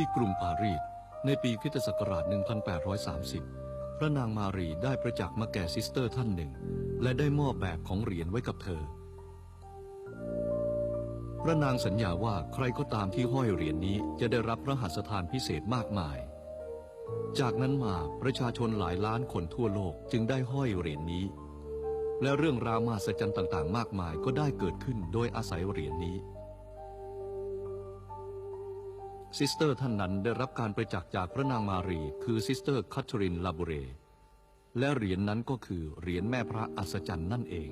ที่กรุงปารีสในปีคริศักราช 1830 พระนางมารีได้ประจักษ์มาแก่ซิสเตอร์ท่านหนึ่ง และได้มอบแบบของเหรียญไว้กับเธอ พระนางสัญญาว่าใครก็ตามที่ห้อยเหรียญนี้จะได้รับพระหัตถทานพิเศษมากมาย จากนั้นมาประชาชนหลายล้านคนทั่วโลกจึงได้ห้อยเหรียญนี้ และเรื่องราวมหัศจรรย์ต่างๆ มากมายก็ได้เกิดขึ้นโดยอาศัยเหรียญนี้ ซิสเตอร์ท่านนั้นได้รับการประจักษ์จากพระนางมารี คือซิสเตอร์คัทเธอรินลาบูเร และเหรียญนนั้นก็คือเหรียญแม่พระอัศจรรย์นั่นเอง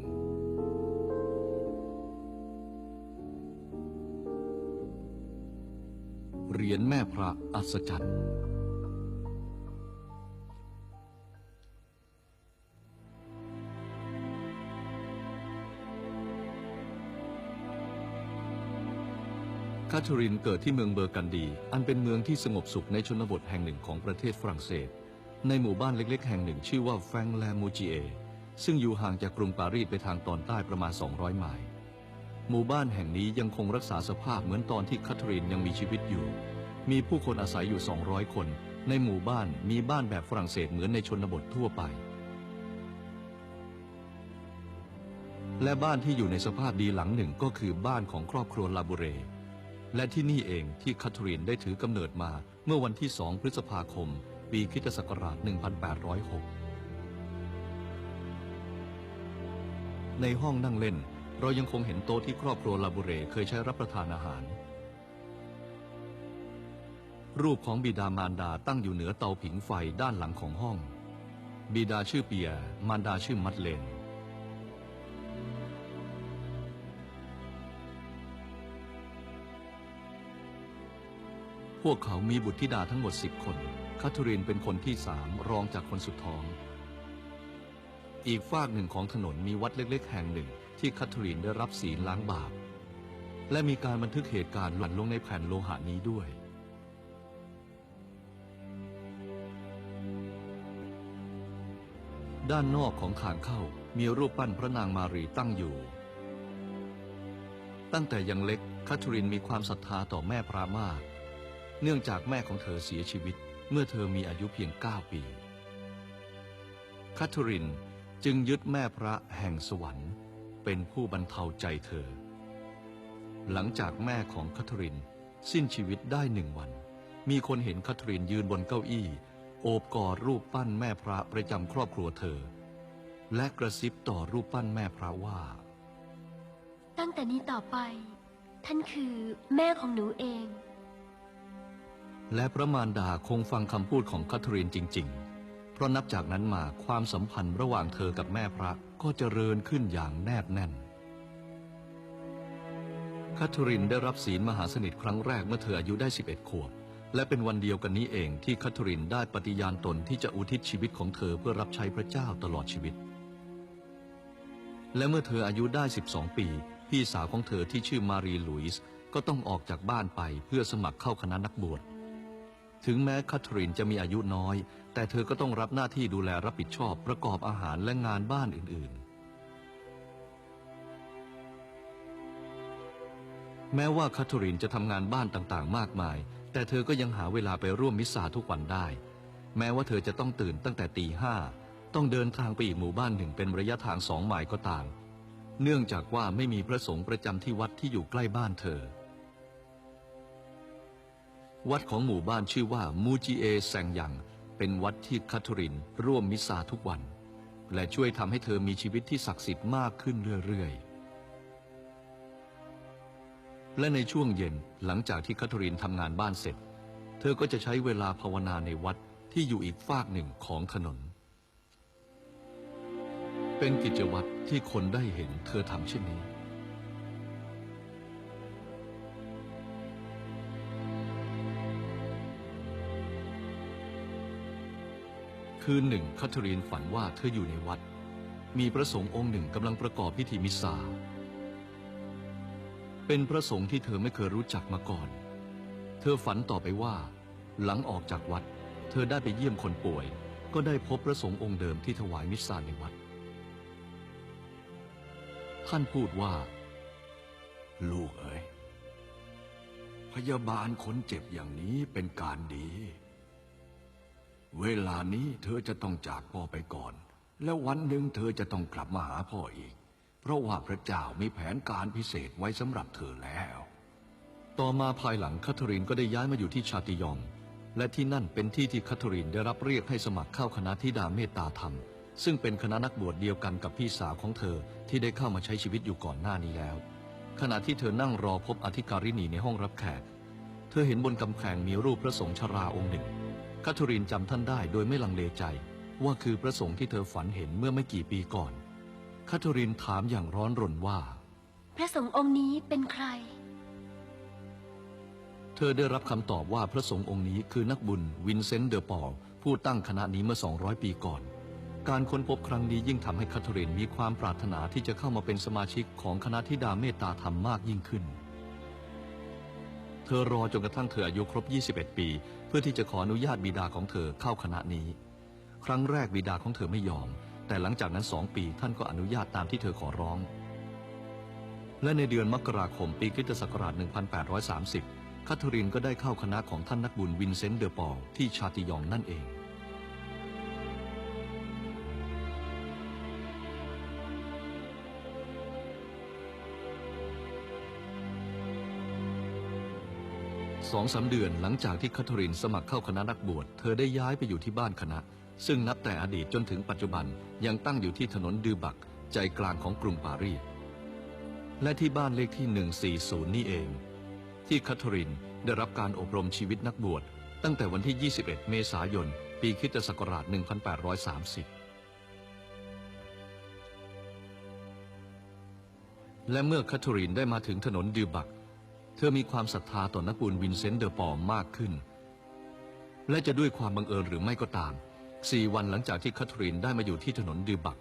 เหรียญแม่พระอัศจรรย์ คาทเธอรินเกิดที่เมืองเบอร์กันดี อันเป็นเมืองที่สงบสุขในชนบทแห่งหนึ่งของประเทศฝรั่งเศส ในหมู่บ้านเล็ก ๆ แห่งหนึ่งชื่อว่าแฟงแลมูจิเอ ซึ่งอยู่ห่างจากกรุงปารีสไปทางตอนใต้ประมาณ 200 ไมล์หมู่บ้านแห่งนี้ยังคงรักษาสภาพเหมือนตอนที่คาทเธอรินยังมีชีวิตอยู่ มีผู้คนอาศัยอยู่ 200 คน ในหมู่บ้านมีบ้านแบบฝรั่งเศสเหมือนในชนบททั่วไป และบ้านที่อยู่ในสภาพดีหลังหนึ่งก็คือบ้านของครอบครัวลาบูเร และที่นี่เองที่คาทรีนได้ถือกำเนิดมาเมื่อวันที่ 2 พฤษภาคม ปีคิตศักราช 1806 ในห้องนั่งเล่น เรายังคงเห็นโต๊ะที่ครอบครัวลาบูเรเคยใช้รับประทานอาหาร รูปของบิดามารดาตั้งอยู่เหนือเตาผิงไฟด้านหลังของห้อง บิดาชื่อเปีย มารดาชื่อมัดเลน พวกเขามีบุตรธิดาทั้งหมดสิบคนคาทรีนเป็นคนที่สามรองจากคนสุดท้อง อีกฝากหนึ่งของถนนมีวัดเล็กๆ แห่งหนึ่ง ที่คาทรีนได้รับศีลล้างบาป และมีการบันทึกเหตุการณ์หลั่นลงในแผ่นโลหะนี้ด้วยด้านนอกของทางเข้ามีรูปปั้นพระนางมารีตั้งอยู่ ตั้งแต่ยังเล็กคาทรีนมีความศรัทธาต่อแม่พระมาก เนื่องจากแม่ของเธอเสียชีวิตเมื่อเธอมีอายุเพียง 9 ปีคาทรินจึงยึดแม่พระแห่งสวรรค์ เป็นผู้บรรเทาใจเธอ หลังจากแม่ของคาทรินสิ้นชีวิตได้หนึ่งวัน มีคนเห็นคาทรินยืนบนเก้าอี้ โอบกอดรูปปั้นแม่พระประจำครอบครัวเธอ และกระซิบต่อรูปปั้นแม่พระว่า ตั้งแต่นี้ต่อไป ท่านคือแม่ของหนูเอง และพระมารดาคงฟังคำพูดของคาทรีนจริง ๆ เพราะนับจากนั้นมาความสัมพันธ์ระหว่างเธอกับแม่พระก็เจริญขึ้นอย่างแนบแน่นคาทรินได้รับศีลมหาสนิทครั้งแรกเมื่อเธออายุได้ 11 ขวบ และเป็นวันเดียวกันนี้เองที่คาทรินได้ปฏิญาณตนที่จะอุทิศชีวิตของเธอเพื่อรับใช้พระเจ้าตลอดชีวิต และเมื่อเธออายุได้ 12 ปี พี่สาวของเธอที่ชื่อมารีลุยส์ก็ต้องออกจากบ้านไปเพื่อสมัครเข้าคณะนักบวช ถึงแม้คาทรีนจะมีอายุน้อย แต่เธอก็ต้องรับหน้าที่ดูแลรับผิดชอบประกอบอาหารและงานบ้านอื่นๆ แม้ว่าคาทรีนจะทำงานบ้านต่างๆ มากมาย แต่เธอก็ยังหาเวลาไปร่วมมิสซาทุกวันได้ แม้ว่าเธอจะต้องตื่นตั้งแต่ตีห้าต้องเดินทางไปอีกหมู่บ้านหนึ่งเป็นระยะทางสองไมล์ก็ตาม เนื่องจากว่าไม่มีพระสงฆ์ประจำที่วัดที่อยู่ใกล้บ้านเธอ วัดของหมู่บ้านชื่อว่ามูจิเอแซงยัง เป็นวัดที่คาทรินร่วมมิสซาทุกวัน และช่วยทำให้เธอมีชีวิตที่ศักดิ์สิทธิ์มากขึ้นเรื่อยๆ และในช่วงเย็นหลังจากที่คาทรินทำงานบ้านเสร็จ เธอก็จะใช้เวลาภาวนาในวัดที่อยู่อีกฝากหนึ่งของถนน เป็นกิจวัตรที่คนได้เห็นเธอทำเช่นนี้ คืนหนึ่งคาทรีนฝันว่าเธออยู่ในวัด มีพระสงฆ์องค์หนึ่งกำลังประกอบพิธีมิสซา เป็นพระสงฆ์ที่เธอไม่เคยรู้จักมาก่อน เธอฝันต่อไปว่า หลังออกจากวัด เธอได้ไปเยี่ยมคนป่วย ก็ได้พบพระสงฆ์องค์เดิมที่ถวายมิสซาในวัด ท่านพูดว่า ลูกเอ๋ยพยาบาลคนเจ็บอย่างนี้เป็นการดี เวลานี้เธอจะต้องจากพ่อไปก่อน แล้ววันหนึ่งเธอจะต้องกลับมาหาพ่ออีก เพราะว่าพระเจ้ามีแผนการพิเศษไว้สำหรับเธอแล้ว ต่อมาภายหลังคาทรินก็ได้ย้ายมาอยู่ที่ชาติยอง และที่นั่นเป็นที่ที่คาทรินได้รับเรียกให้สมัครเข้าคณะทิดาเมตตาธรรม ซึ่งเป็นคณะนักบวชเดียวกันกับพี่สาวของเธอที่ได้เข้ามาใช้ชีวิตอยู่ก่อนหน้านี้แล้ว ขณะที่เธอนั่งรอพบอธิการินีในห้องรับแขก เธอเห็นบนกำแพงมีรูปพระสงฆ์ชราองค์หนึ่ง คาทรินจำท่านได้โดยไม่ลังเลใจ ว่าคือพระสงฆ์ที่เธอฝันเห็นเมื่อไม่กี่ปีก่อนคาทรินถามอย่างร้อนรนว่า พระสงฆ์องค์นี้เป็นใคร เธอได้รับคำตอบว่าพระสงฆ์องค์นี้คือนักบุญวินเซนต์เดอปอลผู้ตั้งคณะนี้เมื่อ 200 ปีก่อน การค้นพบครั้งนี้ยิ่งทำให้คาทรินมีความปรารถนาที่จะเข้ามาเป็นสมาชิกของคณะทิดาเมตตาธรรมมากยิ่งขึ้น เธอรอจนกระทั่งเธออายุครบ 21 ปีเพื่อที่จะขออนุญาตบิดาของเธอเข้าคณะนี้ ครั้งแรกบิดาของเธอไม่ยอม แต่หลังจากนั้นสองปีท่านก็อนุญาตตามที่เธอขอร้อง และในเดือนมกราคมปีคริสตศักราช 1830 คาทรินก็ได้เข้าคณะของท่านนักบุญวินเซนต์เดอปอลที่ชาติยองนั่นเอง สองสามเดือนหลังจากที่คาทรินสมัครเข้าคณะนักบวช เธอได้ย้ายไปอยู่ที่บ้านคณะ ซึ่งนับแต่อดีตจนถึงปัจจุบันยังตั้งอยู่ที่ถนนดือบัก ใจกลางของกรุงปารีส และที่บ้านเลขที่ 140 นี่เอง ที่คาทรินได้รับการอบรมชีวิตนักบวช ตั้งแต่วันที่ 21 เมษายน ปีคริสตศักราช 1830และเมื่อคาทรินได้มาถึงถนนดือบัก เธอมีความศรัทธาต่อนักบุญวินเซนต์เดอปอลมากขึ้น และจะด้วยความบังเอิญหรือไม่ก็ตามสี่วันหลังจากที่คาทรินได้มาอยู่ที่ถนนดือบัก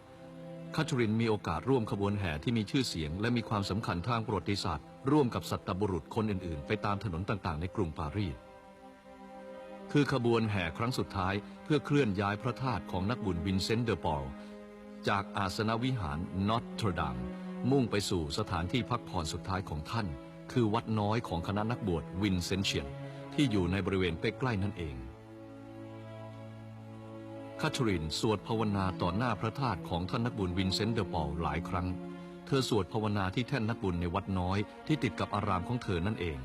คาทรินมีโอกาสร่วมขบวนแห่ที่มีชื่อเสียง และมีความสำคัญทางประวัติศาสตร์ ร่วมกับสัตบุรุษคนอื่นๆ ไปตามถนนต่างๆ ในกรุงปารีสคือขบวนแห่ครั้งสุดท้ายเพื่อเคลื่อนย้ายพระธาตุของนักบุญวินเซนต์เดอปอลจากอาสนวิหารนอตเทรดัมมุ่งไปสู่สถานที่พักผ่อนสุดท้ายของท่าน คือวัดน้อยของคณะนักบวชวินเซนเชียน ที่อยู่ในบริเวณใกล้ๆนั่นเองคาทรินสวดภาวนาต่อหน้าพระธาตุของท่านนักบุญวินเซนต์เดอปอลหลายครั้ง เธอสวดภาวนาที่แท่นนักบุญในวัดน้อยที่ติดกับอารามของเธอนั่นเอง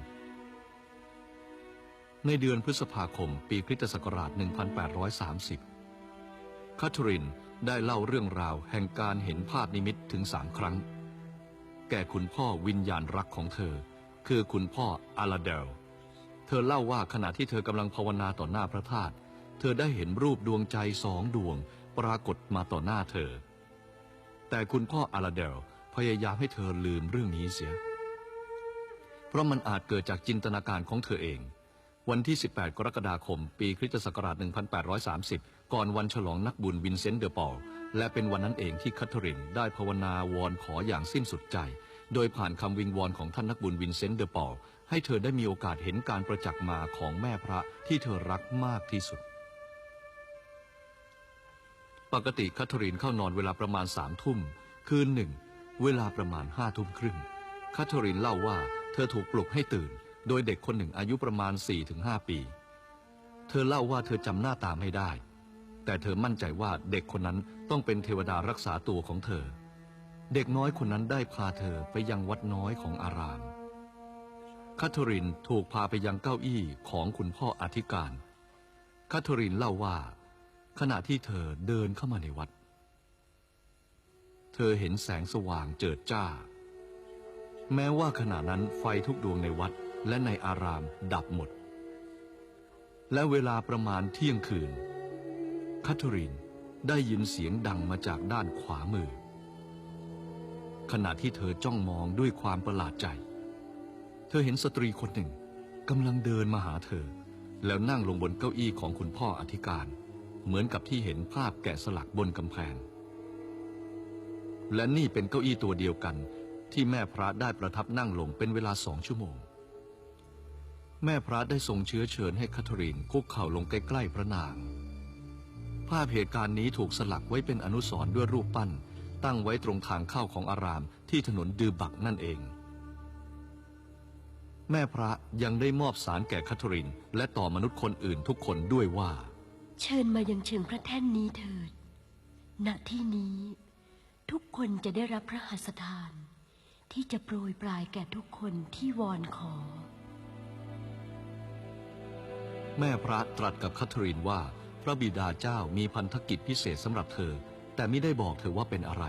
ในเดือนพฤษภาคมปีคริสตศักราช 1830คาทรินได้เล่าเรื่องราวแห่งการเห็นภาพนิมิตถึงสามครั้ง แก่คุณพ่อวิญญาณรักของเธอ คือคุณพ่ออาลาเดล เธอเล่าว่าขณะที่เธอกำลังภาวนาต่อหน้าพระธาตุ เธอได้เห็นรูปดวงใจสองดวง ปรากฏมาต่อหน้าเธอ แต่คุณพ่ออาลาเดลพยายามให้เธอลืมเรื่องนี้เสีย เพราะมันอาจเกิดจากจินตนาการของเธอเอง วันที่ 18 กรกฎาคม ปีคริสตศักราช 1830 ก่อนวันฉลองนักบุญวินเซนต์เดอปอล และเป็นวันนั้นเองที่คัทเธอรินได้ภาวนาวอนขออย่างสิ้นสุดใจ โดยผ่านคำวิงวอนของท่านนักบุญวินเซนต์เดอปอลให้เธอได้มีโอกาสเห็นการประจักษ์มาของแม่พระที่เธอรักมากที่สุด ปกติคัทเธอรีนเข้านอนเวลาประมาณสามทุ่ม คืนหนึ่ง เวลาประมาณห้าทุ่มครึ่งคัทเธอรีนเล่าว่าเธอถูกปลุกให้ตื่น โดยเด็กคนหนึ่งอายุประมาณ 4-5 ปี เธอเล่าว่าเธอจำหน้าตาไม่ได้ แต่เธอมั่นใจว่าเด็กคนนั้นต้องเป็นเทวดารักษาตัวของเธอ เด็กน้อยคนนั้นได้พาเธอไปยังวัดน้อยของอารามคัทเธอรินถูกพาไปยังเก้าอี้ของคุณพ่ออธิการคัทเธอรินเล่าว่า ขณะที่เธอเดินเข้ามาในวัด เธอเห็นแสงสว่างเจิดจ้า แม้ว่าขณะนั้นไฟทุกดวงในวัดและในอารามดับหมด และเวลาประมาณเที่ยงคืนคัทเธอรีนได้ยินเสียงดังมาจากด้านขวามือ ขณะที่เธอจ้องมองด้วยความประหลาดใจ เธอเห็นสตรีคนหนึ่งกำลังเดินมาหาเธอ แล้วนั่งลงบนเก้าอี้ของคุณพ่ออธิการ เหมือนกับที่เห็นภาพแกะสลักบนกำแพง และนี่เป็นเก้าอี้ตัวเดียวกัน ที่แม่พระได้ประทับนั่งลงเป็นเวลาสองชั่วโมง แม่พระได้ทรงเชื้อเชิญให้คัทเธอรีนคุกเข่าลงใกล้ๆพระนาง ภาพเหตุการณ์นี้ถูกสลักไว้เป็นอนุสรณ์ด้วยรูปปั้น ตั้งไว้ตรงทางเข้าของอารามที่ถนนดือบักนั่นเอง แม่พระยังได้มอบสารแก่คัทเธอริน และต่อมนุษย์คนอื่นทุกคนด้วยว่า เชิญมายังเชิงพระแท่นนี้เถิด ณที่นี้ ทุกคนจะได้รับพระหัสถาน ที่จะโปรยปลายแก่ทุกคนที่วอนขอ แม่พระตรัสกับคัทเธอรินว่า พระบิดาเจ้ามีพันธกิจพิเศษสำหรับเธอ แต่ไม่ได้บอกเธอว่าเป็นอะไร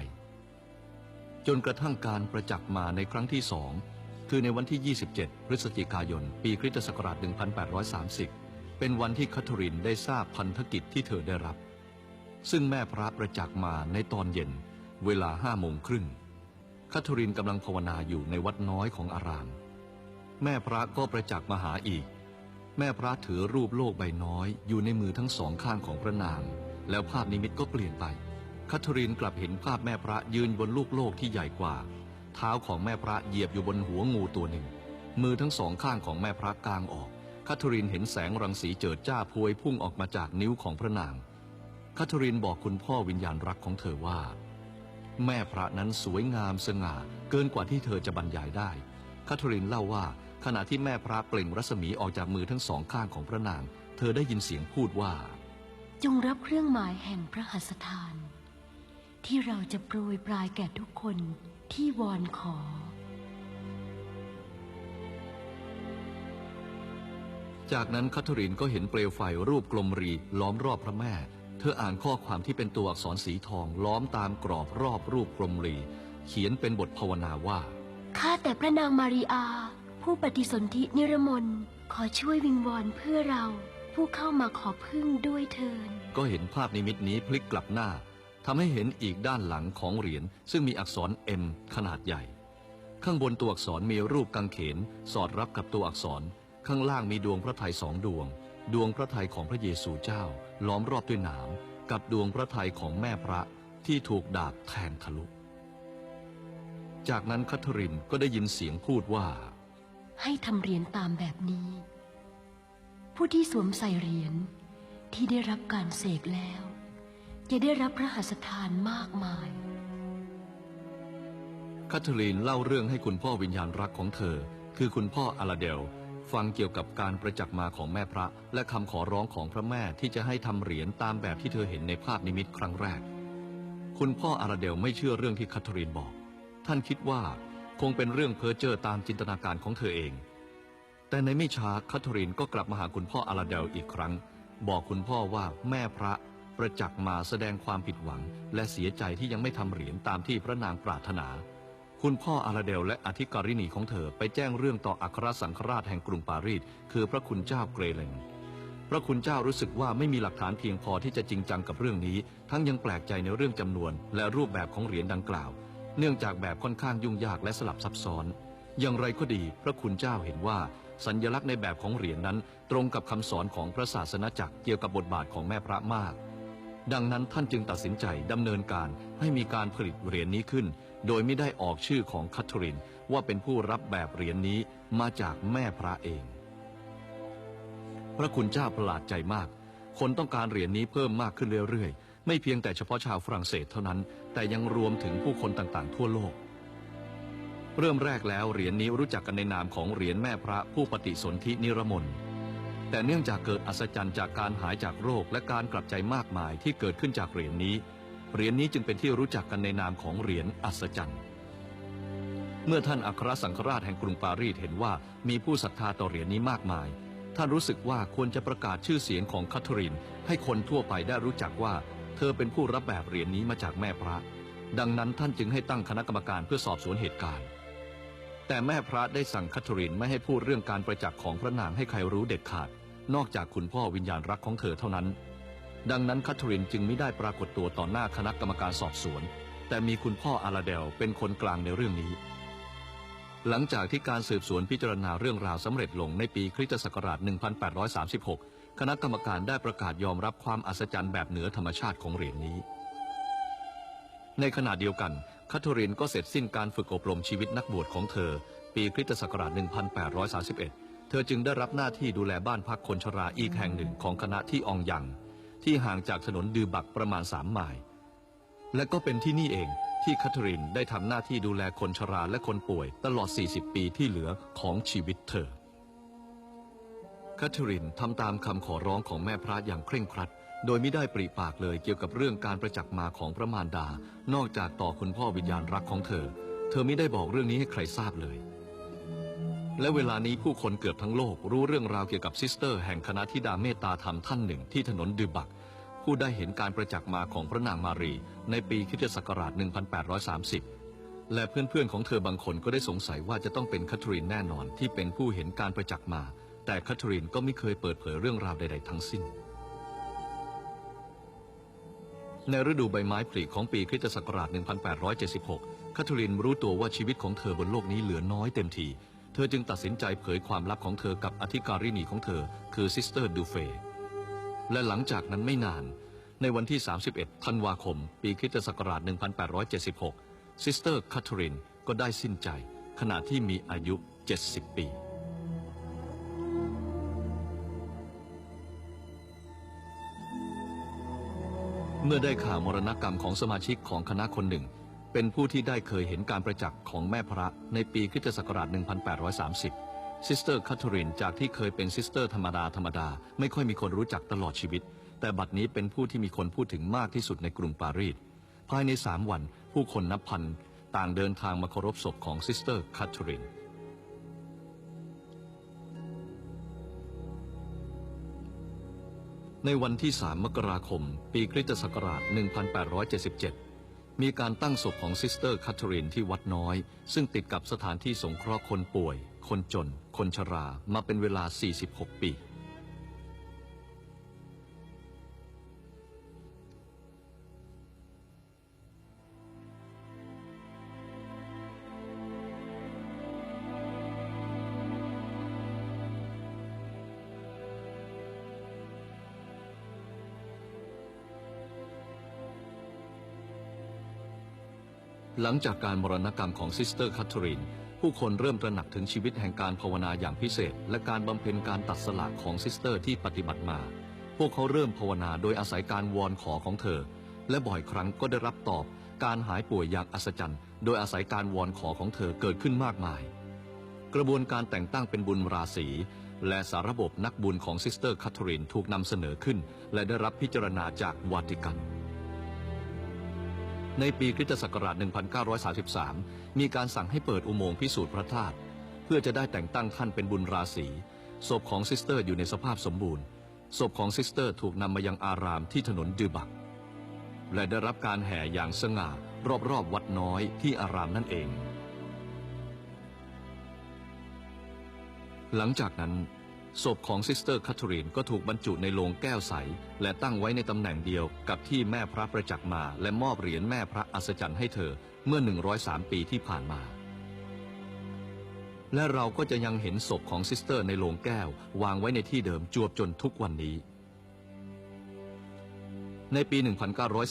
จนกระทั่งการประจักษ์มาในครั้งที่สองคือในวันที่ 27 พฤศจิกายน ปีคริสตศักราช 1830 เป็นวันที่คัทเธอรินได้ทราบพันธกิจที่เธอได้รับ ซึ่งแม่พระประจักษ์มาในตอนเย็น เวลาห้าโมงครึ่งคัทเธอรินกำลังภาวนาอยู่ในวัดน้อยของอาราม แม่พระก็ประจักษ์มาหาอีก แม่พระถือรูปโลกใบน้อยอยู่ในมือทั้งสองข้างของพระนาง แล้วภาพนิมิตก็เปลี่ยนไป คัทเธอรีนกลับเห็นภาพแม่พระยืนบนลูกโลกที่ใหญ่กว่า เท้าของแม่พระเหยียบอยู่บนหัวงูตัวหนึ่ง มือทั้งสองข้างของแม่พระกางออกคัทเธอรีนเห็นแสงรังสีเจิดจ้าพวยพุ่งออกมาจากนิ้วของพระนางคัทเธอรีนบอกคุณพ่อวิญญาณรักของเธอว่า แม่พระนั้นสวยงามสง่า เกินกว่าที่เธอจะบรรยายได้คัทเธอรีนเล่าว่า ขณะที่แม่พระเปล่งรัศมีออกจากมือทั้งสองข้างของพระนาง เธอได้ยินเสียงพูดว่า จงรับเครื่องหมายแห่งพระหัสถาน ที่เราจะโปรยปลายแก่ทุกคนที่วอนขอ จากนั้นคัทเธอรีนก็เห็นเปลวไฟรูปกลมรีล้อมรอบพระแม่ เธออ่านข้อความที่เป็นตัวอักษรสีทองล้อมตามกรอบรอบรูปกลมรี เขียนเป็นบทภาวนาว่าข้าแต่พระนางมาริอา ผู้ปฏิสนธินิรมนขอช่วยวิงวอนเพื่อเรา ผู้เข้ามาขอพึ่งด้วยเถิน ก็เห็นภาพนิมิตนี้พลิกกลับหน้า ทำให้เห็นอีกด้านหลังของเหรียญซึ่งมีอักษร M ขนาดใหญ่ ข้างบนตัวอักษรมีรูปกางเขน สอดรับกับตัวอักษร ข้างล่างมีดวงพระไทยสองดวง ดวงพระไทยของพระเยซูเจ้า ล้อมรอบด้วยหนามกับดวงพระไทยของแม่พระที่ถูกดาบแทงทะลุ จากนั้นคัทรินก็ได้ยินเสียงพูดว่า ให้ทำเหรียญตามแบบนี้ ผู้ที่สวมใส่เหรียญที่ได้รับการเสกแล้ว จะได้รับพระหัสถานมากมายคัทเธอรีนเล่าเรื่องให้คุณพ่อวิญญาณรักของเธอ คือคุณพ่ออาลาเดล ฟังเกี่ยวกับการประจักษ์มาของแม่พระ และคำขอร้องของพระแม่ที่จะให้ทำเหรียญตามแบบที่เธอเห็นในภาพนิมิตครั้งแรก คุณพ่ออาลาเดลไม่เชื่อเรื่องที่คัทเธอรีนบอก ท่านคิดว่าคงเป็นเรื่องเพ้อเจ้อตามจินตนาการของเธอเอง แต่ในไม่ช้าคัทเธอรีนก็กลับมาหาคุณพ่ออาลาเดลอีกครั้ง บอกคุณพ่อว่าแม่พระ ประจักษ์มาแสดงความผิดหวัง และเสียใจที่ยังไม่ทำเหรียญตามที่พระนางปรารถนา คุณพ่ออาราเดลและอธิการินีของเธอไปแจ้งเรื่องต่ออัครสังฆราชแห่งกรุงปารีสคือพระคุณเจ้าเกรเลนพระคุณเจ้ารู้สึกว่าไม่มีหลักฐานเพียงพอที่จะจริงจังกับเรื่องนี้ ทั้งยังแปลกใจในเรื่องจำนวน และรูปแบบของเหรียญดังกล่าว เนื่องจากแบบค่อนข้างยุ่งยากและสลับซับซ้อน อย่างไรก็ดี พระคุณเจ้าเห็นว่า สัญญลักษณ์ในแบบของเหรียญนั้น ตรงกับคำสอนของพระศาสนาจักรเกี่ยวกับบทบาทของแม่พระมาก ดังนั้นท่านจึงตัดสินใจดำเนินการให้มีการผลิตเหรียญนี้ขึ้น โดยไม่ได้ออกชื่อของคัทเธอรินว่าเป็นผู้รับแบบเหรียญนี้มาจากแม่พระเอง พระคุณเจ้าประหลาดใจมาก คนต้องการเหรียญนี้เพิ่มมากขึ้นเรื่อยๆ ไม่เพียงแต่เฉพาะชาวฝรั่งเศสเท่านั้น แต่ยังรวมถึงผู้คนต่างๆ ทั่วโลก เริ่มแรกแล้วเหรียญนี้รู้จักกันในนามของเหรียญแม่พระผู้ปฏิสนธินิรมนต์ แต่เนื่องจากเกิดอัศจรรย์จากการหายจากโรคและการกลับใจมากมายที่เกิดขึ้นจากเหรียญนี้ เหรียญนี้จึงเป็นที่รู้จักกันในนามของเหรียญอัศจรรย์ เมื่อท่านอัครสังฆราชแห่งกรุงปารีสเห็นว่ามีผู้ศรัทธาต่อเหรียญนี้มากมาย ท่านรู้สึกว่าควรจะประกาศชื่อเสียงของคัทเธอรีนให้คนทั่วไปได้รู้จักว่า เธอเป็นผู้รับแบบเหรียญนี้มาจากแม่พระ ดังนั้นท่านจึงให้ตั้งคณะกรรมการเพื่อสอบสวนเหตุการณ์ แต่แม่พระได้สั่งคัทเธอรีนไม่ให้พูดเรื่องการประจักษ์ของพระนางให้ใครรู้เด็ดขาด นอกจากคุณพ่อวิญญาณรักของเธอเท่านั้น ดังนั้นคัทเธอรีนจึงไม่ได้ปรากฏตัวต่อหน้าคณะกรรมการสอบสวน แต่มีคุณพ่ออาราเดลเป็นคนกลางในเรื่องนี้ หลังจากที่การสืบสวนพิจารณาเรื่องราวสำเร็จลงในปีคริสตศักราช 1836 คณะกรรมการได้ประกาศยอมรับความอัศจรรย์แบบเหนือธรรมชาติของเหรียญนี้ ในขณะเดียวกัน คัทเธอรีนก็เสร็จสิ้นการฝึกอบรมชีวิตนักบวชของเธอ ปีคริสตศักราช 1831 เธอจึงได้รับหน้าที่ดูแลบ้านพักคนชราอีกแห่งหนึ่งของคณะที่อองยัง ที่ห่างจากถนนดือบักประมาณสามไมล์ และก็เป็นที่นี่เองที่แคทเธอรีนได้ทำหน้าที่ดูแลคนชราและคนป่วยตลอด 40 ปีที่เหลือของชีวิตเธอ แคทเธอรีนทำตามคำขอร้องของแม่พระอย่างเคร่งครัด โดยไม่ได้ปริปากเลยเกี่ยวกับเรื่องการประจักษ์มาของพระมารดา นอกจากต่อคุณพ่อวิญญาณรักของเธอ เธอไม่ได้บอกเรื่องนี้ให้ใครทราบเลย และเวลานี้ผู้คนเกือบทั้งโลกรู้เรื่องราวเกี่ยวกับซิสเตอร์แห่งคณะธิดาเมตตาธรรมท่านหนึ่งที่ถนนดือบัก ผู้ได้เห็นการประจักษ์มาของพระนางมารี ในปีคริสตศักราช 1830และเพื่อนๆของเธอบางคนก็ได้สงสัยว่าจะต้องเป็นแคทเธอรีนแน่นอนที่เป็นผู้เห็นการประจักษ์มา แต่แคทเธอรีนก็ไม่เคยเปิดเผยเรื่องราวใด ๆ ทั้งสิ้น ในฤดูใบไม้ผลิของปีคริสตศักราช 1876แคทเธอรีนรู้ตัวว่าชีวิตของเธอบนโลกนี้เหลือน้อยเต็มที เธอจึงตัดสินใจเผยความลับของเธอกับอธิการินีของเธอ คือซิสเตอร์ดูเฟและหลังจากนั้นไม่นาน ในวันที่ 31 ธันวาคม ปีคริสตศักราช 1876 ซิสเตอร์แคทเธอรีนก็ได้สิ้นใจขณะที่มีอายุ 70 ปี มื่อได้ข่าวมรณกรรมของสมาชิกของคณะคนหนึ่ง เป็นผู้ที่ได้เคยเห็นการประจักษ์ของแม่พระในปีคริสตศักราช 1830 ซิสเตอร์คัทเธอรีนจากที่เคยเป็นซิสเตอร์ธรรมดาธรรมดาไม่ค่อยมีคนรู้จักตลอดชีวิต แต่บัดนี้เป็นผู้ที่มีคนพูดถึงมากที่สุดในกรุงปารีส ภายในสามวันผู้คนนับพันต่างเดินทางมาเคารพศพของซิสเตอร์คัทเธอรีน ในวันที่ 3 มกราคม ปีคริสตศักราช 1877 มีการตั้งศพของซิสเตอร์คัทเธอรีนที่วัดน้อย ซึ่งติดกับสถานที่สงเคราะห์คนป่วย คนจน คนชรา มาเป็นเวลา 46 ปี หลังจากการมรณกรรมของซิสเตอร์คัทเธอรีนผู้คนเริ่มตระหนักถึงชีวิตแห่งการภาวนาอย่างพิเศษ และการบำเพ็ญการตัดสละของซิสเตอร์ที่ปฏิบัติมา พวกเขาเริ่มภาวนาโดยอาศัยการวอนขอของเธอ และบ่อยครั้งก็ได้รับตอบ การหายป่วยอย่างอัศจรรย์ โดยอาศัยการวอนขอของเธอเกิดขึ้นมากมาย กระบวนการแต่งตั้งเป็นบุญราศีและสาระบบนักบุญของซิสเตอร์คัทเธอรีนถูกนำเสนอขึ้น และได้รับพิจารณาจากวาติกัน ในปีคริสตศักราช 1933 มีการสั่งให้เปิดอุโมงค์พิสูจน์พระธาตุเพื่อจะได้แต่งตั้งท่านเป็นบุญราศีศพของซิสเตอร์อยู่ในสภาพสมบูรณ์ศพของซิสเตอร์ถูกนำมายังอารามที่ถนนดือบัก และได้รับการแห่อย่างสง่ารอบๆวัดน้อยที่อารามนั่นเอง หลังจากนั้น ศพของซิสเตอร์คัทเธอรีนก็ถูกบรรจุในโลงแก้วใส และตั้งไว้ในตำแหน่งเดียวกับที่แม่พระประจักษ์มา และมอบเหรียญแม่พระอัศจรรย์ให้เธอเมื่อ 103 ปีที่ผ่านมา และเราก็จะยังเห็นศพของซิสเตอร์ในโลงแก้ว วางไว้ในที่เดิมจวบจนทุกวันนี้ ในปี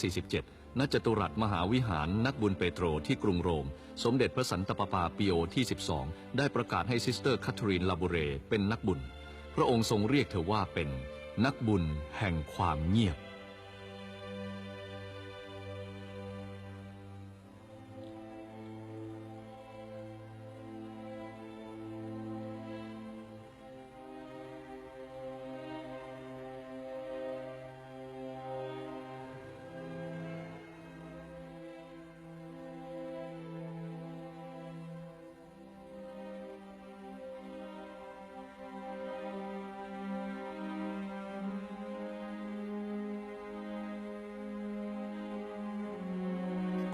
1947 ณ จตุรัสมหาวิหารนักบุญเปโตรที่กรุงโรม สมเด็จพระสันตะปาปาปิโอที่ 12 ได้ประกาศให้ซิสเตอร์คัทเธอรีนลาบูเรเป็นนักบุญ ระองค์ทรงเรียกเธอว่าเป็นนักบุญแห่งความเงียบ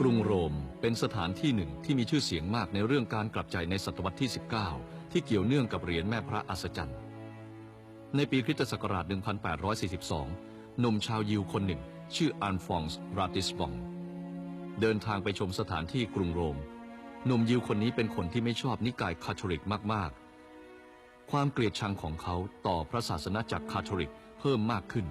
รุงโรมเป็นสถานที่หนึ่งที่มีชื่อเสียงมากในเรื่องการกลับใจในศตวรรษที่ 19 ที่เกี่ยวเนื่องกับเหรียญแม่พระอัศจรรย์ ในปีคริสตศักราช 1842 หนุ่มชาวยิวคนหนึ่ง ชื่ออันฟองส์ราติสบอง เดินทางไปชมสถานที่กรุงโรม หนุ่มยิวคนนี้เป็นคนที่ไม่ชอบนิกายคาทอลิกมาก ๆ ความเกลียดชังของเขาต่อพระศาสนาจักรคาทอลิกเพิ่มมากขึ้น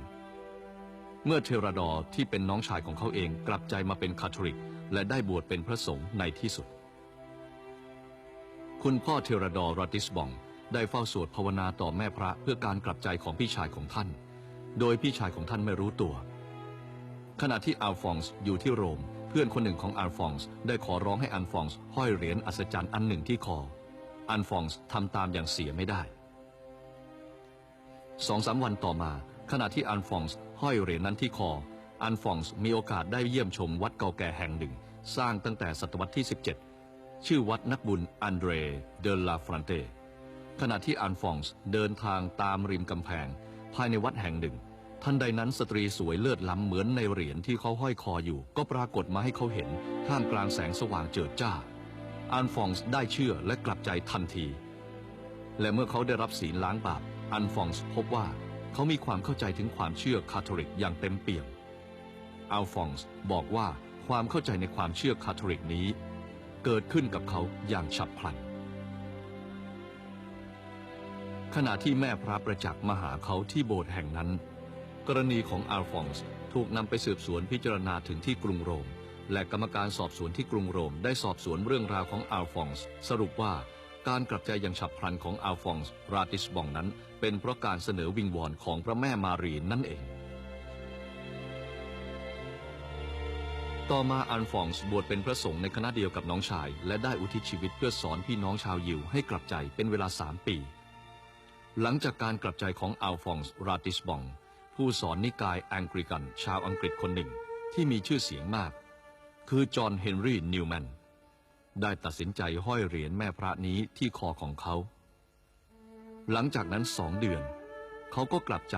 เมื่อเทราดอร์ที่เป็นน้องชายของเขาเองกลับใจมาเป็นคาทอลิก และได้บวชเป็นพระสงฆ์ในที่สุด คุณพ่อเทราดอร์ราติสบองได้เฝ้าสวดภาวนาต่อแม่พระเพื่อการกลับใจของพี่ชายของท่าน โดยพี่ชายของท่านไม่รู้ตัว ขณะที่อัลฟองส์อยู่ที่โรม เพื่อนคนหนึ่งของอัลฟองส์ได้ขอร้องให้อัลฟองส์ห้อยเหรียญอัศจรรย์อันหนึ่งที่คอ อัลฟองส์ทำตามอย่างเสียไม่ได้สองสามวันต่อมา ขณะที่อัลฟองส์ห้อยเหรียญนั้นที่คอ อัลฟองส์มีโอกาสได้เยี่ยมชมวัดเก่าแก่แห่งหนึ่ง สร้างตั้งแต่ศตวรรษที่ 17 ชื่อวัดนักบุญอันเดรเดลาฟรานเตขณะที่อัลฟองส์เดินทางตามริมกำแพง ภายในวัดแห่งหนึ่งทันใดนั้นสตรีสวยเลิศล้ำเหมือนในเหรียญที่เขาห้อยคออยู่ ก็ปรากฏมาให้เขาเห็นท่ามกลางแสงสว่างเจิดจ้า อัลฟองส์ได้เชื่อและกลับใจทันที และเมื่อเขาได้รับศีลล้างบาป อัลฟองส์พบว่าเขามีความเข้าใจถึงความเชื่อคาทอลิกอย่างเต็มเปี่ยม อัลฟองส์บอกว่าความเข้าใจในความเชื่อคาทอลิกนี้ เกิดขึ้นกับเขาอย่างฉับพลัน ขณะที่แม่พระประจักษ์มาหาเขาที่โบสถ์แห่งนั้น กรณีของอัลฟองส์ถูกนำไปสืบสวนพิจารณาถึงที่กรุงโรม และกรรมการสอบสวนที่กรุงโรมได้สอบสวนเรื่องราวของอัลฟองส์สรุปว่าการกลับใจอย่างฉับพลันของอัลฟองส์ราติสบองนั้น เป็นเพราะการเสนอวิงวอนของพระแม่มารีนั่นเอง ต่อมาอัลฟองส์บวชเป็นพระสงฆ์ในคณะเดียวกับน้องชาย และได้อุทิศชีวิตเพื่อสอนพี่น้องชาวยิวให้กลับใจเป็นเวลาสามปี หลังจากการกลับใจของอัลฟองส์ราติสบอง ผู้สอนนิกายแองกริกัน ชาวอังกฤษคนหนึ่งที่มีชื่อเสียงมาก คือจอห์นเฮนรี่นิวแมนได้ตัดสินใจห้อยเหรียญแม่พระนี้ที่คอของเขา หลังจากนั้นสองเดือน เขาก็กลับใจ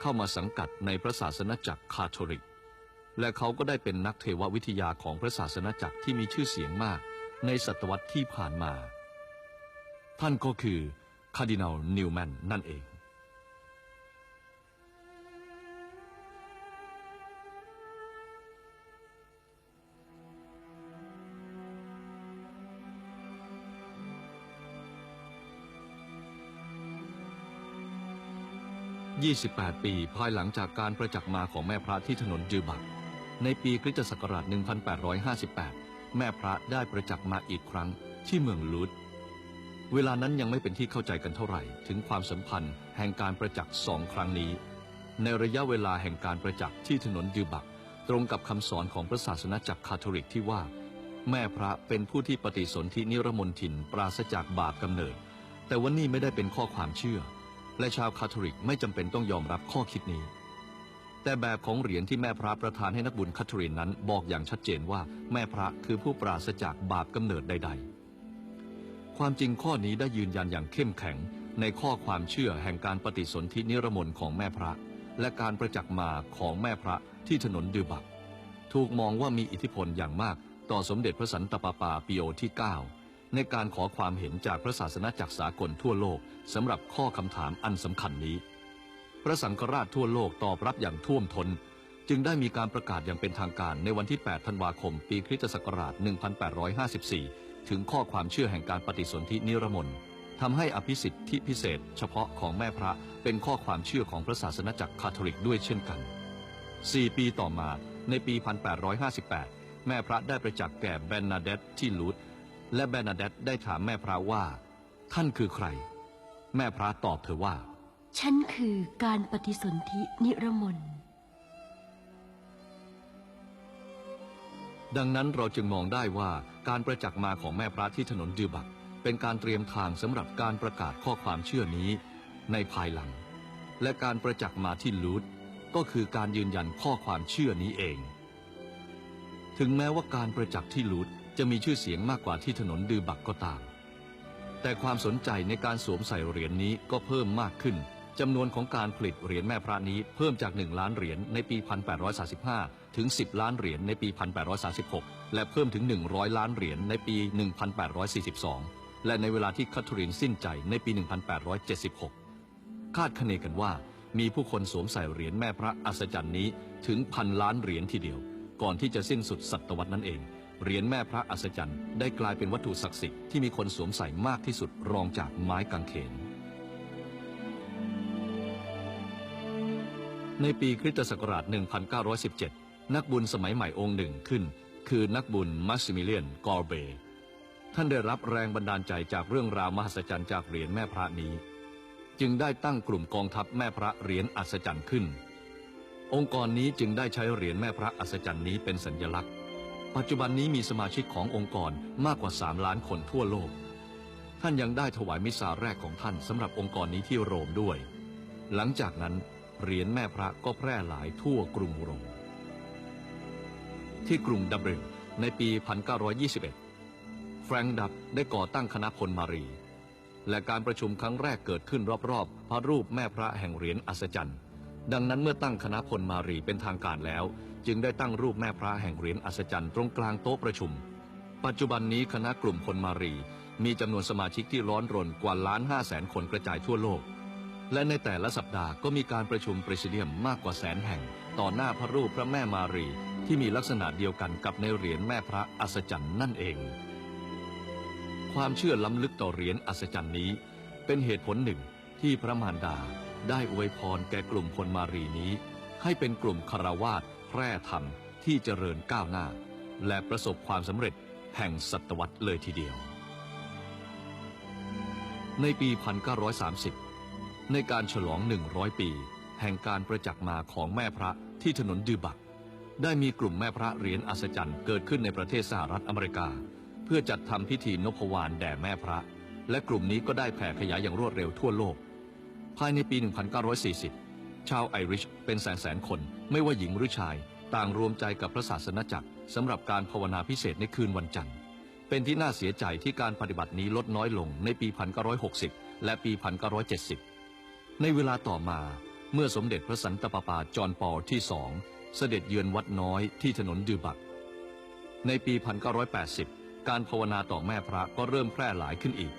เข้ามาสังกัดในพระศาสนจักรคาทอลิก และเขาก็ได้เป็นนักเทววิทยาของพระศาสนาจักรที่มีชื่อเสียงมากในศตวรรษที่ผ่านมา ท่านก็คือคาร์ดินัลนิวแมนนั่นเอง 28 ปีภายหลังจากการประจักษ์มาของแม่พระที่ถนนจือบัก ในปีคริสตศักราช 1858 แม่พระได้ประจักษ์มาอีกครั้งที่เมืองลูดเวลานั้นยังไม่เป็นที่เข้าใจกันเท่าไหร่ ถึงความสัมพันธ์แห่งการประจักษ์สองครั้งนี้ ในระยะเวลาแห่งการประจักษ์ที่ถนนจืบัก ตรงกับคำสอนของพระศาสนาจักรคาทอลิกที่ว่า แม่พระเป็นผู้ที่ปฏิสนธินิรมนทินปราศจากบาปกำเนิด แต่ว่านี่ไม่ได้เป็นข้อความเชื่อ และชาวคาทอลิกไม่จำเป็นต้องยอมรับข้อคิดนี้ แต่แบบของเหรียญที่แม่พระประทานให้นักบุญคาทอลินนั้นบอกอย่างชัดเจนว่าแม่พระคือผู้ปราศจากบาปกำเนิดใด ๆ ความจริงข้อนี้ได้ยืนยันอย่างเข้มแข็ง ในข้อความเชื่อแห่งการปฏิสนธินิรมนของแม่พระ และการประจักษ์มาของแม่พระที่ถนนดือบัก ถูกมองว่ามีอิทธิพลอย่างมาก ต่อสมเด็จพระสันตะปาปาปิโอที่ 9 ในการขอความเห็นจากพระศาสนาจักรสากลทั่วโลกสำหรับข้อคำถามอันสำคัญนี้ พระสังฆราชทั่วโลกตอบรับอย่างท่วมทนจึงได้มีการประกาศอย่างเป็นทางการในวันที่ 8 ธันวาคม ปีคริสตศักราช 1854 ถึงข้อความเชื่อแห่งการปฏิสนธินิรมนทำให้อภิสิทธิพิเศษ เฉพาะของแม่พระเป็นข้อความเชื่อของพระศาสนาจักรคาทอลิกด้วยเช่นกัน 4 ปีต่อมาในปี 1858 แม่พระได้ประจักษ์แก่แบนนาเดตที่ลูดและแบนนาเดตได้ถามแม่พระว่า ท่านคือใคร แม่พระตอบเธอว่า ฉันคือการปฏิสนธินิรมน ดังนั้นเราจึงมองได้ว่าการประจักษ์มาของแม่พระที่ถนนดือบัก เป็นการเตรียมทางสำหรับการประกาศข้อความเชื่อนี้ ในภายหลัง และการประจักษ์มาที่ลูดก็คือการยืนยันข้อความเชื่อนี้เอง ถึงแม้ว่าการประจักษ์ที่ลูดจะมีชื่อเสียงมากกว่าที่ถนนดือบักก็ตามแต่ความสนใจในการสวมใส่เหรียญนนี้ก็เพิ่มมากขึ้น จำนวนของการผลิตเหรียญแม่พระนี้เพิ่มจาก 1 ล้านเหรียญในปี 1835 ถึง 10 ล้านเหรียญในปี 1836 และเพิ่มถึง 100 ล้านเหรียญในปี 1842 และในเวลาที่คัทเธอรีนสิ้นใจในปี 1876 คาดคะเนกันว่ามีผู้คนสวมใส่เหรียญแม่พระอัศจรรย์นี้ถึงพันล้านเหรียญทีเดียว ก่อนที่จะสิ้นสุดศตวรรษนั้นเอง เหรียญแม่พระอัศจรรย์ได้กลายเป็นวัตถุศักดิ์สิทธิ์ที่มีคนสวมใส่มากที่สุดรองจากไม้กางเขน ในปีคริสตศักราช 1917 นักบุญสมัยใหม่องค์หนึ่งขึ้น คือนักบุญมัสซิมิเลียน กอร์เบ ท่านได้รับแรงบันดาลใจจากเรื่องราวมหัศจรรย์จากเหรียญแม่พระนี้ จึงได้ตั้งกลุ่มกองทัพแม่พระเหรียญอัศจรรย์ขึ้น องค์กรนี้จึงได้ใช้เหรียญแม่พระอัศจรรย์นี้เป็นสัญลักษณ์ ปัจจุบันนี้มีสมาชิกขององค์กรมากกว่า 3 ล้านคนทั่วโลก ท่านยังได้ถวายมิสซาแรกของท่านสำหรับองค์กรนี้ที่โรมด้วย หลังจากนั้น เหรียญแม่พระก็แพร่หลายทั่วกรุงโรมที่กรุงดับลินในปี 1921 แฟรงค์ดับได้ก่อตั้งคณะพลมารี และการประชุมครั้งแรกเกิดขึ้นรอบๆ พระรูปแม่พระแห่งเหรียญอัศจรรย์ ดังนั้นเมื่อตั้งคณะพลมารีเป็นทางการแล้ว จึงได้ตั้งรูปแม่พระแห่งเหรียญอัศจรรย์ตรงกลางโต๊ะประชุม ปัจจุบันนี้คณะกลุ่มพลมารี มีจำนวนสมาชิกที่ร้อนรนกว่าล้านห้าแสนคนกระจายทั่วโลก และในแต่ละสัปดาห์ก็มีการประชุมประสิเดียมมากกว่าแสนแห่ง ต่อหน้าพระรูปพระแม่มารี ที่มีลักษณะเดียวกันกับในเหรียญแม่พระอัศจรรย์นั่นเอง ความเชื่อล้ำลึกต่อเหรียญอัศจรรย์นี้ เป็นเหตุผลหนึ่งที่พระมารดาได้อวยพรแก่กลุ่มพลมารีนี้ ให้เป็นกลุ่มคารวาสแพร่ธรรมที่เจริญก้าวหน้า และประสบความสำเร็จแห่งศตวรรษเลยทีเดียว ในปี 1930 ในการฉลอง 100 ปี แห่งการประจักษ์มาของแม่พระที่ถนนดือบัก ได้มีกลุ่มแม่พระเหรียญอัศจรรย์เกิดขึ้นในประเทศสหรัฐอเมริกา เพื่อจัดทำพิธีนพวานแด่แม่พระ และกลุ่มนี้ก็ได้แผ่ขยายอย่างรวดเร็วทั่วโลก ภายในปี 1940 ชาวไอริชเป็นแสนแสนคนไม่ว่าหญิงหรือชาย ต่างรวมใจกับพระศาสนาจักรสำหรับการภาวนาพิเศษในคืนวันจันทร์เป็นที่น่าเสียใจที่การปฏิบัตินี้ลดน้อยลงในปี 1960 และปี 1970 ในเวลาต่อมาเมื่อสมเด็จพระสันตะปาปาจอห์นปอลที่สองเสด็จเยือนวัดน้อยที่ถนนดือบัก ในปี 1980 การภาวนาต่อแม่พระก็เริ่มแพร่หลายขึ้นอีก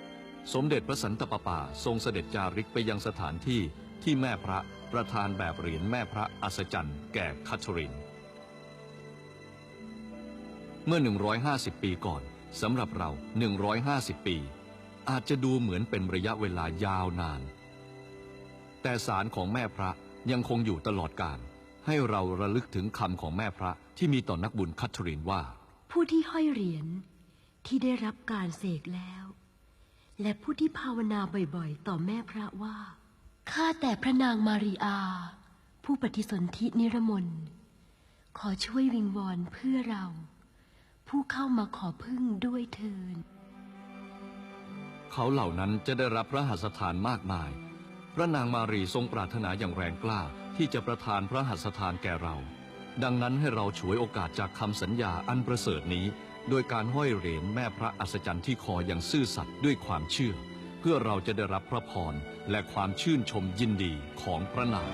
สมเด็จพระสันตะปาปาทรงเสด็จจาริกไปยังสถานที่ที่แม่พระประทานแบบเหรียญแม่พระอัศจรรย์แก่คัทเธอรีนเมื่อ 150 ปีก่อนสำหรับเรา 150 ปี อาจจะดูเหมือนเป็นระยะเวลายาวนาน แต่สารของแม่พระยังคงอยู่ตลอดกาลให้เราระลึกถึงคำของแม่พระที่มีต่อนักบุญคัทเธอรีนว่า ผู้ที่ห้อยเหรียญที่ได้รับการเสกแล้ว และผู้ที่ภาวนาบ่อยๆ ต่อแม่พระว่าข้าแต่พระนางมารีอา ผู้ปฏิสนธินิรมนขอช่วยวิงวอนเพื่อเรา ผู้เข้ามาขอพึ่งด้วยเทิน เขาเหล่านั้นจะได้รับพระหัตถ์ทานมากมาย พระนางมารีทรงปรารถนาอย่างแรงกล้าที่จะประทานพระหัตถทานแก่เรา ดังนั้นให้เราฉวยโอกาสจากคำสัญญาอันประเสริฐนี้ โดยการห้อยเหรียญแม่พระอัศจรรย์ที่คออย่างซื่อสัตย์ด้วยความเชื่อ เพื่อเราจะได้รับพระพรและความชื่นชมยินดีของพระนาง